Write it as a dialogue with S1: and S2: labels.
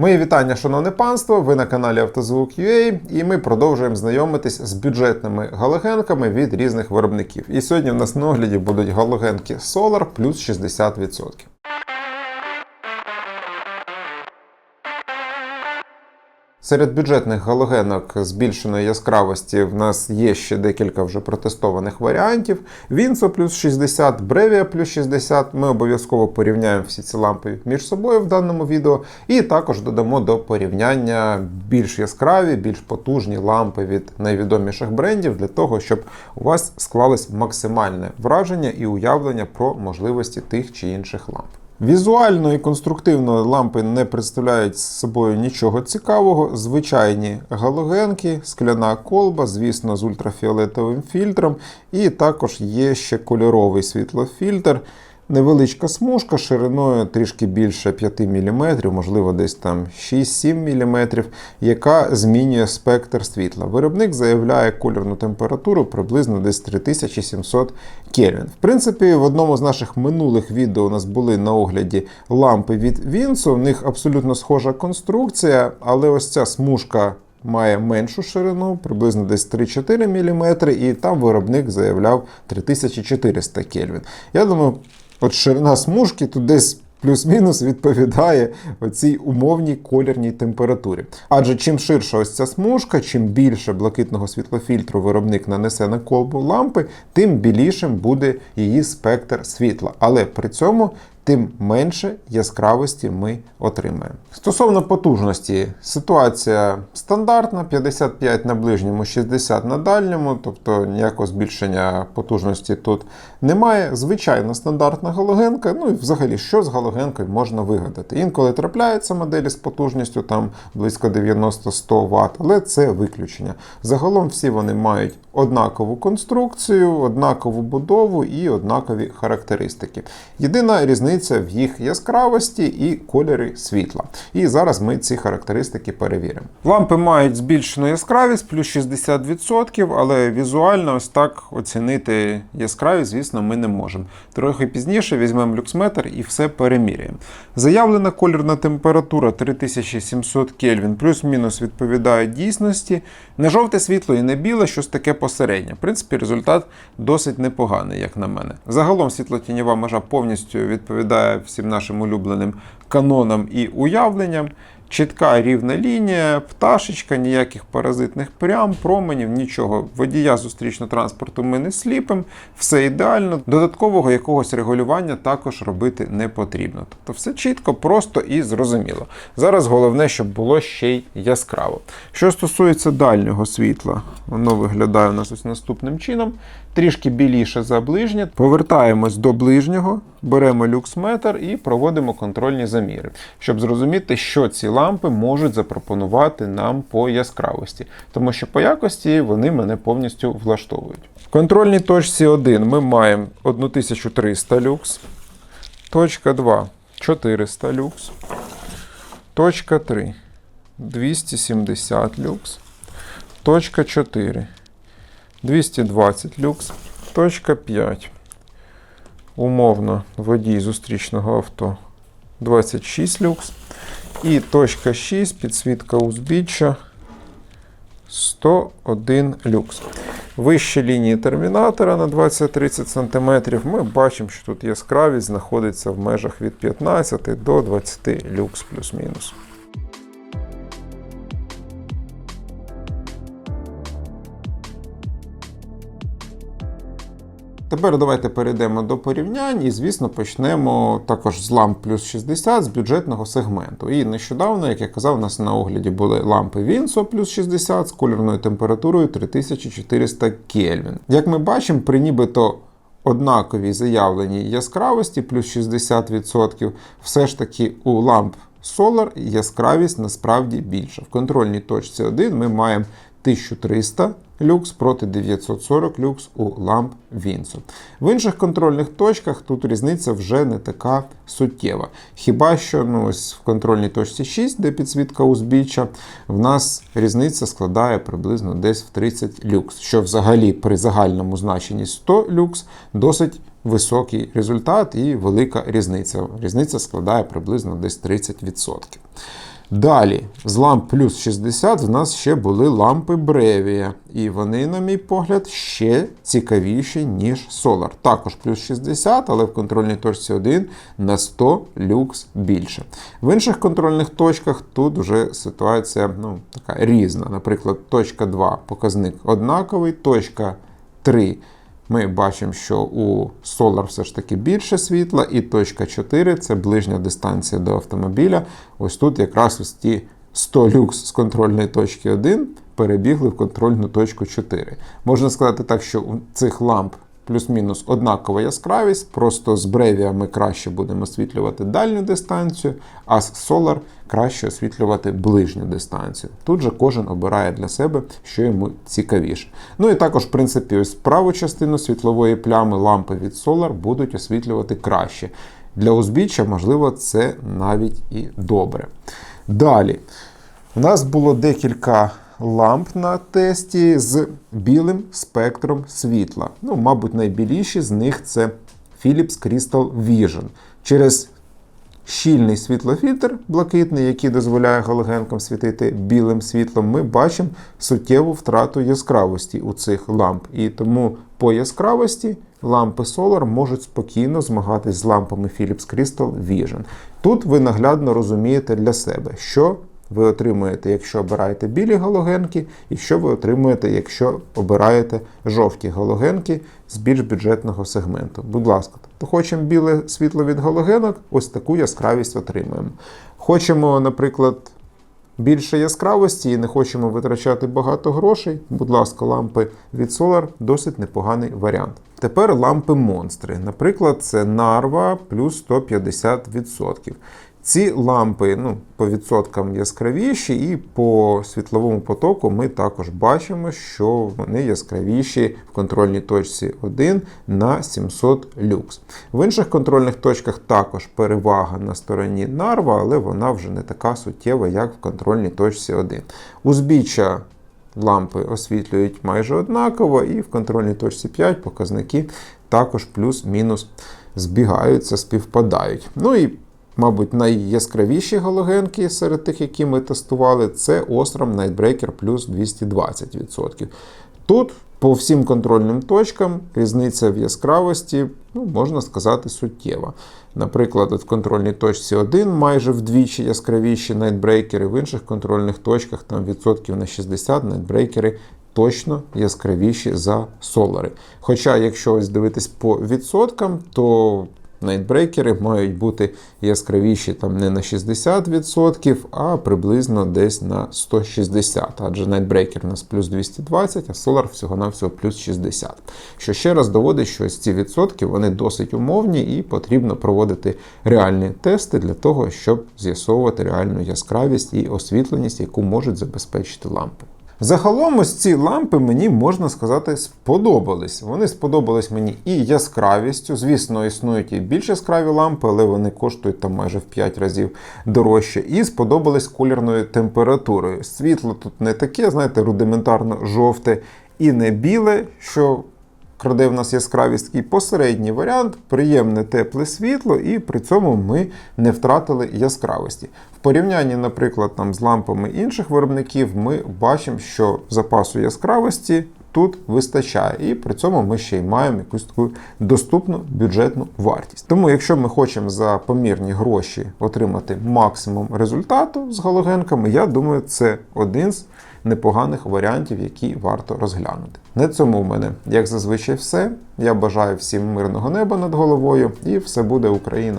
S1: Мої вітання, шановне панство! Ви на каналі Автозвук.ua і ми продовжуємо знайомитись з бюджетними галогенками від різних виробників. І сьогодні в нас на огляді будуть галогенки Solar плюс 60%. Серед бюджетних галогенок збільшеної яскравості в нас є ще декілька вже протестованих варіантів. Vinso плюс 60, Brevia плюс 60. Ми обов'язково порівняємо всі ці лампи між собою в даному відео. І також додамо до порівняння більш яскраві, більш потужні лампи від найвідоміших брендів для того, щоб у вас склалось максимальне враження і уявлення про можливості тих чи інших ламп. Візуально і конструктивно лампи не представляють собою нічого цікавого. Звичайні галогенки, скляна колба, звісно, з ультрафіолетовим фільтром, і також є ще кольоровий світлофільтр. Невеличка смужка шириною трішки більше 5 мм, можливо, десь там 6-7 мм, яка змінює спектр світла. Виробник заявляє кольорну температуру приблизно десь 3700 Кельвін. В принципі, в одному з наших минулих відео у нас були на огляді лампи від Вінсу. У них абсолютно схожа конструкція, але ось ця смужка. Має меншу ширину, приблизно десь 3-4 мм, і там виробник заявляв 3400 Кельвін. Я думаю, От ширина смужки тут десь плюс-мінус відповідає оцій умовній колірній температурі. Адже чим ширша ось ця смужка, чим більше блакитного світлофільтру виробник нанесе на колбу лампи, тим білішим буде її спектр світла. Але при цьому тим менше яскравості ми отримаємо. Стосовно потужності, ситуація стандартна: 55 на ближньому, 60 на дальньому, тобто ніякого збільшення потужності тут немає. Звичайна стандартна галогенка. Ну і взагалі, що з галогенкою можна вигадати. Інколи трапляються моделі з потужністю там близько 90-100 Вт, але це виключення. Загалом всі вони мають однакову конструкцію, однакову будову і однакові характеристики. Єдина різниця в їх яскравості і кольорі світла. І зараз ми ці характеристики перевіримо. Лампи мають збільшену яскравість плюс 60%, але візуально ось так оцінити яскравість, звісно, ми не можемо. Трохи пізніше візьмемо люксметр і все переміряємо. Заявлена кольорна температура 3700 Кельвін, плюс-мінус відповідає дійсності. Не жовте світло і не біле, щось таке посереднє. В принципі, результат досить непоганий, як на мене. Загалом світлотіньова межа повністю відповідає всім нашим улюбленим канонам і уявленням. Чітка рівна лінія, пташечка, ніяких паразитних прям, променів, нічого. Водія зустрічного транспорту ми не сліпимо, все ідеально. Додаткового якогось регулювання також робити не потрібно. Тобто все чітко, просто і зрозуміло. Зараз головне, щоб було ще й яскраво. Що стосується дальнього світла, воно виглядає у нас ось наступним чином. Трішки біліше за ближнє. Повертаємось до ближнього, беремо люксметр і проводимо контрольні заміри, щоб зрозуміти, що ці лампи можуть запропонувати нам по яскравості, тому що по якості вони мене повністю влаштовують. В контрольній точці 1 ми маємо 1300 люкс, точка 2 400 люкс, точка 3 270 люкс, точка 4 220 люкс, точка 5. Умовно водій зустрічного авто 26 люкс. І точка 6, підсвітка узбіччя 101 люкс. Вище лінії термінатора на 20-30 см ми бачимо, що тут яскравість знаходиться в межах від 15 до 20 люкс плюс-мінус. Тепер давайте перейдемо до порівнянь і, звісно, почнемо також з ламп плюс 60 з бюджетного сегменту. І нещодавно, як я казав, у нас на огляді були лампи Vinso плюс 60 з кольорною температурою 3400 Кельвін. Як ми бачимо, при нібито однаковій заявленій яскравості плюс 60%, все ж таки у ламп Solar яскравість насправді більша. В контрольній точці 1 ми маємо 1300 люкс проти 940 люкс у ламп Вінсу. В інших контрольних точках тут різниця вже не така суттєва. Хіба що ну, ось в контрольній точці 6, де підсвітка узбіччя, в нас різниця складає приблизно десь в 30 люкс, що взагалі при загальному значенні 100 люкс досить високий результат і велика різниця. Різниця складає приблизно десь 30%. Далі, з ламп плюс 60 в нас ще були лампи Бревія. І вони, на мій погляд, ще цікавіші, ніж Solar. Також плюс 60, але в контрольній точці 1 на 100 люкс більше. В інших контрольних точках тут вже ситуація ну, така різна. Наприклад, точка 2 показник однаковий, точка 3 ми бачимо, що у Solar все ж таки більше світла, і точка 4 це ближня дистанція до автомобіля. Ось тут якраз ось ті 100 люкс з контрольної точки 1 перебігли в контрольну точку 4. Можна сказати так, що у цих ламп плюс-мінус однакова яскравість, просто з Brevia ми краще будемо освітлювати дальню дистанцію, а з Solar краще освітлювати ближню дистанцію. Тут же кожен обирає для себе, що йому цікавіше. Ну і також, в принципі, ось праву частину світлової плями лампи від Solar будуть освітлювати краще. Для узбіччя, можливо, це навіть і добре. Далі, у нас було декілька ламп на тесті з білим спектром світла. Ну, мабуть, найбіліші з них це Philips Crystal Vision. Через щільний світлофільтр блакитний, який дозволяє галогенкам світити білим світлом, ми бачимо суттєву втрату яскравості у цих ламп. І тому по яскравості лампи Solar можуть спокійно змагатись з лампами Philips Crystal Vision. Тут ви наглядно розумієте для себе, що ви отримуєте, якщо обираєте білі галогенки, і що ви отримуєте, якщо обираєте жовті галогенки з більш бюджетного сегменту. Будь ласка, то хочемо біле світло від галогенок, ось таку яскравість отримуємо. Хочемо, наприклад, більше яскравості і не хочемо витрачати багато грошей. Будь ласка, лампи від Solar досить непоганий варіант. Тепер лампи монстри. Наприклад, це Narva плюс 150%. Ці лампи ну, по відсоткам яскравіші, і по світловому потоку ми також бачимо, що вони яскравіші в контрольній точці 1 на 700 люкс. В інших контрольних точках також перевага на стороні Нарва, але вона вже не така суттєва, як в контрольній точці 1. Узбіччя лампи освітлюють майже однаково, і в контрольній точці 5 показники також плюс-мінус збігаються, співпадають. Ну і Мабуть, найяскравіші галогенки серед тих, які ми тестували, це Osram Nightbreaker плюс 220%. Тут по всім контрольним точкам різниця в яскравості, ну, можна сказати, суттєва. Наприклад, в контрольній точці 1 майже вдвічі яскравіші найтбрейкери, в інших контрольних точках там відсотків на 60 найтбрейкери точно яскравіші за солари. Хоча, якщо ось дивитись по відсоткам, то Найтбрейкери мають бути яскравіші там не на 60%, а приблизно десь на 160%. Адже Nightbreaker у нас плюс 220, а Solar всього-навсього плюс 60. Що ще раз доводить, що ось ці відсотки вони досить умовні і потрібно проводити реальні тести для того, щоб з'ясовувати реальну яскравість і освітленість, яку можуть забезпечити лампи. Загалом ось ці лампи мені можна сказати сподобались. Вони сподобались мені і яскравістю. Звісно, існують і більш яскраві лампи, але вони коштують там майже в 5 разів дорожче. І сподобались колірною температурою. Світло тут не таке, знаєте, рудиментарно жовте і не біле, що краде в нас яскравість такий посередній варіант, приємне тепле світло, і при цьому ми не втратили яскравості. В порівнянні, наприклад, там, з лампами інших виробників, ми бачимо, що запасу яскравості. Тут вистачає, і при цьому ми ще й маємо якусь таку доступну бюджетну вартість. Тому, якщо ми хочемо за помірні гроші отримати максимум результату з галогенками, я думаю, це один з непоганих варіантів, які варто розглянути. На цьому в мене, як зазвичай, все. Я бажаю всім мирного неба над головою, і все буде Україна.